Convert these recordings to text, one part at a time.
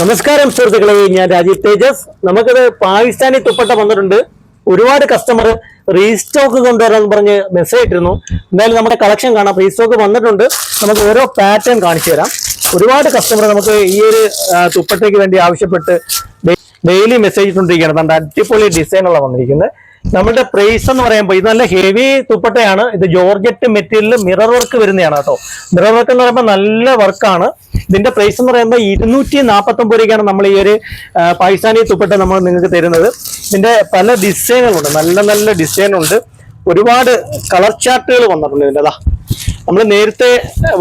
നമസ്കാരം സുഹൃത്തുക്കളെ ഞാൻ രാജീവ് തേജസ്. നമുക്കിത് പാകിസ്ഥാനി തുപ്പട്ട വന്നിട്ടുണ്ട്. ഒരുപാട് കസ്റ്റമർ റീസ്റ്റോക്ക് കൊണ്ടുവരാന്ന് പറഞ്ഞ് മെസ്സേജ് ഇട്ടിരുന്നു. എന്തായാലും നമ്മുടെ കളക്ഷൻ കാണാം. റീസ്റ്റോക്ക് വന്നിട്ടുണ്ട്. നമുക്ക് ഓരോ പാറ്റേൺ കാണിച്ചു തരാം. ഒരുപാട് കസ്റ്റമർ നമുക്ക് ഈ ഒരു തുപ്പട്ടയ്ക്ക് വേണ്ടി ആവശ്യപ്പെട്ട് ഡെയിലി മെസ്സേജ് ഇട്ടുകൊണ്ടിരിക്കുകയാണ്. നമ്മുടെ അടിപൊളി ഡിസൈനുള്ള വന്നിരിക്കുന്നത്. നമ്മുടെ പ്രൈസ് എന്ന് പറയുമ്പോൾ ഇത് നല്ല ഹെവി തുപ്പട്ടയാണ് ഇത് ജോർജറ്റ് മെറ്റീരിയലിൽ മിറർ വർക്ക് വരുന്നതാണ് കേട്ടോ. മിറർ വർക്ക് എന്ന് പറയുമ്പോൾ നല്ല വർക്കാണ് ഇതിന്റെ പ്രൈസ് എന്ന് പറയുമ്പോൾ ഇരുന്നൂറ്റി നാൽപ്പത്തൊമ്പത് രൂപയ്ക്കാണ് നമ്മൾ ഈ ഒരു പാകിസ്ഥാനി തുപ്പട്ട നമ്മൾ നിങ്ങൾക്ക് തരുന്നത്. ഇതിന്റെ പല ഡിസൈനുകളുണ്ട് നല്ല നല്ല ഡിസൈൻ ഉണ്ട്. ഒരുപാട് കളർ ചാർട്ടുകൾ വന്നിട്ടുണ്ട് ഇതിന്റെ അതാ നമ്മൾ നേരത്തെ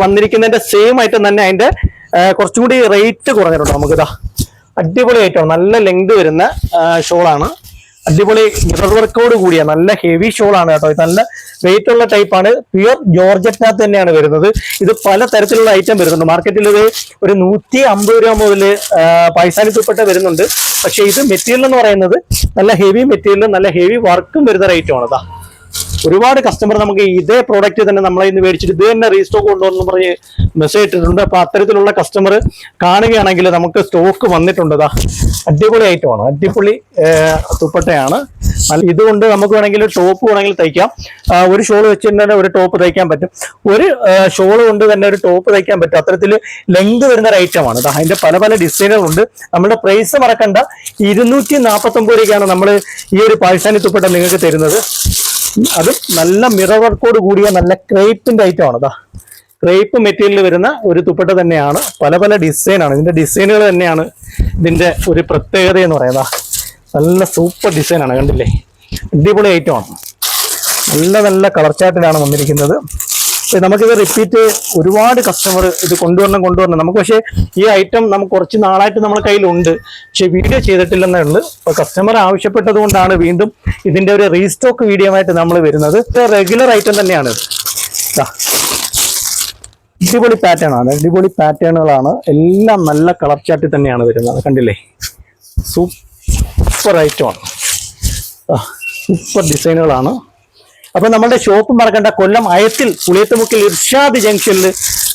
വന്നിരിക്കുന്നതിന്റെ സെയിം ആയിട്ട് തന്നെ അതിന്റെ കുറച്ചും കൂടി റേറ്റ് കുറഞ്ഞിട്ടുണ്ട് നമുക്കിതാ അടിപൊളി ഐറ്റം നല്ല ലെങ്ത് വരുന്ന ഷോളാണ് അടിപൊളി മിറർ വർക്കോട് കൂടിയ നല്ല ഹെവി ഷോൾ ആണ് കേട്ടോ. നല്ല വെയിറ്റ് ഉള്ള ടൈപ്പാണ് പ്യുവർ ജോർജറ്റിനകത്ത് തന്നെയാണ് വരുന്നത്. ഇത് പല തരത്തിലുള്ള ഐറ്റം വരുന്നുണ്ട്. മാർക്കറ്റിൽ ഇത് ഒരു നൂറ്റി അമ്പത് രൂപ മുതൽ പൈസാനി തുപ്പട്ട വരുന്നുണ്ട്. പക്ഷേ ഇത് മെറ്റീരിയൽ എന്ന് പറയുന്നത് നല്ല ഹെവി മെറ്റീരിയൽ നല്ല ഹെവി വർക്കും വരുന്ന റേറ്റും ആണ്. ഇതാ ഒരുപാട് കസ്റ്റമർ നമുക്ക് ഇതേ പ്രോഡക്റ്റ് തന്നെ നമ്മളെ ഇന്ന് മേടിച്ചിട്ട് ഇത് തന്നെ റീസ്റ്റോക്ക് കൊണ്ടുവന്നു പറഞ്ഞ് മെസ്സേജ് ഇട്ടിട്ടുണ്ട്. അപ്പൊ അത്തരത്തിലുള്ള കസ്റ്റമർ കാണുകയാണെങ്കിൽ നമുക്ക് സ്റ്റോക്ക് വന്നിട്ടുണ്ട് ഇതാ അടിപൊളി ഐറ്റമാണ് അടിപൊളി തുപ്പട്ടയാണ് ഇതുകൊണ്ട് നമുക്ക് വേണമെങ്കിൽ ടോപ്പ് വേണമെങ്കിൽ തയ്ക്കാം. ഒരു ഷോൾ വെച്ചിട്ട് തന്നെ ഒരു ടോപ്പ് തയ്ക്കാൻ പറ്റും. ഒരു ഷോൾ കൊണ്ട് തന്നെ ഒരു ടോപ്പ് തയ്ക്കാൻ പറ്റും. അത്തരത്തിൽ ലെങ്ത് വരുന്ന ഒരു ഐറ്റമാണ് അതിന്റെ പല പല ഡിസൈനുകളുണ്ട് നമ്മുടെ പ്രൈസ് മറക്കണ്ട. ഇരുന്നൂറ്റി നാൽപ്പത്തി ഒമ്പത് രൂപയ്ക്കാണ് നമ്മൾ ഈ ഒരു പാകിസ്ഥാനി തുപ്പട്ട നിങ്ങൾക്ക് തരുന്നത്. അത് നല്ല മിറർ വർക്കോട് കൂടിയ നല്ല ക്രേപ്പിന്റെ ഐറ്റം ആണ് അതാ ക്രേപ്പ് മെറ്റീരിയൽ വരുന്ന ഒരു തുപ്പട്ട തന്നെയാണ്. പല പല ഡിസൈനാണ് ഇതിന്റെ ഡിസൈനുകൾ തന്നെയാണ് ഇതിന്റെ ഒരു പ്രത്യേകത എന്ന് പറയുന്നത് നല്ല സൂപ്പർ ഡിസൈനാണ് കണ്ടില്ലേ? അടിപൊളി ഐറ്റമാണ് നല്ല നല്ല കളർ ചാറ്റിലാണ് വന്നിരിക്കുന്നത്. നമുക്കിത് റിപ്പീറ്റ് ഒരുപാട് കസ്റ്റമർ ഇത് കൊണ്ടുവരണം കൊണ്ടുവരണം. നമുക്ക് പക്ഷേ ഈ ഐറ്റം നമുക്ക് കുറച്ച് നാളായിട്ട് നമ്മുടെ കയ്യിലുണ്ട്. പക്ഷെ വീഡിയോ ചെയ്തിട്ടില്ലെന്നേ ഉള്ളൂ. അപ്പൊ കസ്റ്റമർ ആവശ്യപ്പെട്ടത് കൊണ്ടാണ് വീണ്ടും ഇതിന്റെ ഒരു റീസ്റ്റോക്ക് വീഡിയോ ആയിട്ട് നമ്മൾ വരുന്നത്. റെഗുലർ ഐറ്റം തന്നെയാണ്. അടിപൊളി പാറ്റേൺ ആണ്. അടിപൊളി പാറ്റേണുകളാണ് എല്ലാം നല്ല കളർ ചാറ്റിൽ തന്നെയാണ് വരുന്നത്. കണ്ടില്ലേ? സൂപ്പർ ഐറ്റമാണ് സൂപ്പർ ഡിസൈനുകളാണ് അപ്പൊ നമ്മുടെ ഷോപ്പ് മറക്കേണ്ട. കൊല്ലം അയത്തിൽ പുളിയത്തുമുക്കിൽ ഇർഷാദ് ജംഗ്ഷനിൽ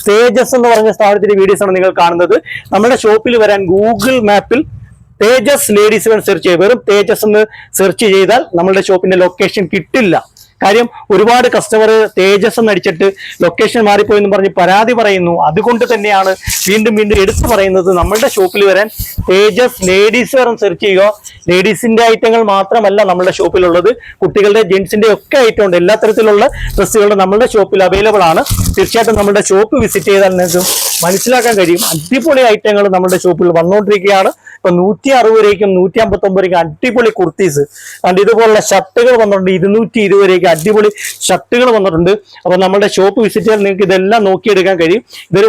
തേജസ് എന്ന് പറഞ്ഞ സ്ഥാപനത്തിന്റെ വീഡിയോസ് ആണ് നിങ്ങൾ കാണുന്നത്. നമ്മുടെ ഷോപ്പിൽ വരാൻ ഗൂഗിൾ മാപ്പിൽ തേജസ് ലേഡീസ് വേൺ സെർച്ച് ചെയ്യുക. വെറും തേജസ് എന്ന് സെർച്ച് ചെയ്താൽ നമ്മുടെ ഷോപ്പിന്റെ ലൊക്കേഷൻ കിട്ടില്ല. കാര്യം ഒരുപാട് കസ്റ്റമർ തേജസ് എന്ന് അടിച്ചിട്ട് ലൊക്കേഷൻ മാറിപ്പോയി എന്ന് പറഞ്ഞ് പരാതി പറയുന്നു. അതുകൊണ്ട് തന്നെയാണ് വീണ്ടും വീണ്ടും എടുത്തു പറയുന്നത് നമ്മളുടെ ഷോപ്പിൽ വരാൻ തേജസ് ലേഡീസ് വെറും സെർച്ച് ചെയ്യുക. ലേഡീസിന്റെ ഐറ്റങ്ങൾ മാത്രമല്ല നമ്മളുടെ ഷോപ്പിലുള്ളത് കുട്ടികളുടെ ജെന്റ്സിന്റെ ഒക്കെ ഐറ്റം ഉണ്ട്. എല്ലാ തരത്തിലുള്ള ഡ്രസ്സുകളും നമ്മളുടെ ഷോപ്പിൽ അവൈലബിൾ ആണ്. തീർച്ചയായിട്ടും നമ്മുടെ ഷോപ്പ് വിസിറ്റ് ചെയ്താൽ നിങ്ങൾക്ക് മനസ്സിലാക്കാൻ കഴിയും. അടിപൊളി ഐറ്റങ്ങൾ നമ്മുടെ ഷോപ്പിൽ വന്നുകൊണ്ടിരിക്കുകയാണ് ഇപ്പൊ നൂറ്റി അറുപത് രൂപയ്ക്കും നൂറ്റി അമ്പത്തി ഒമ്പത് രൂപയ്ക്കും അടിപൊളി കുർത്തീസ്. കണ്ട് ഇതുപോലുള്ള ഷർട്ടുകൾ വന്നിട്ടുണ്ട്. ഇരുന്നൂറ്റി ഇരുപത് രൂപയ്ക്ക് അടിപൊളി ഷർട്ടുകൾ വന്നിട്ടുണ്ട്. അപ്പൊ നമ്മുടെ ഷോപ്പ് വിസിറ്റ് ചെയ്താൽ നിങ്ങൾക്ക് ഇതെല്ലാം നോക്കിയെടുക്കാൻ കഴിയും. ഇതൊരു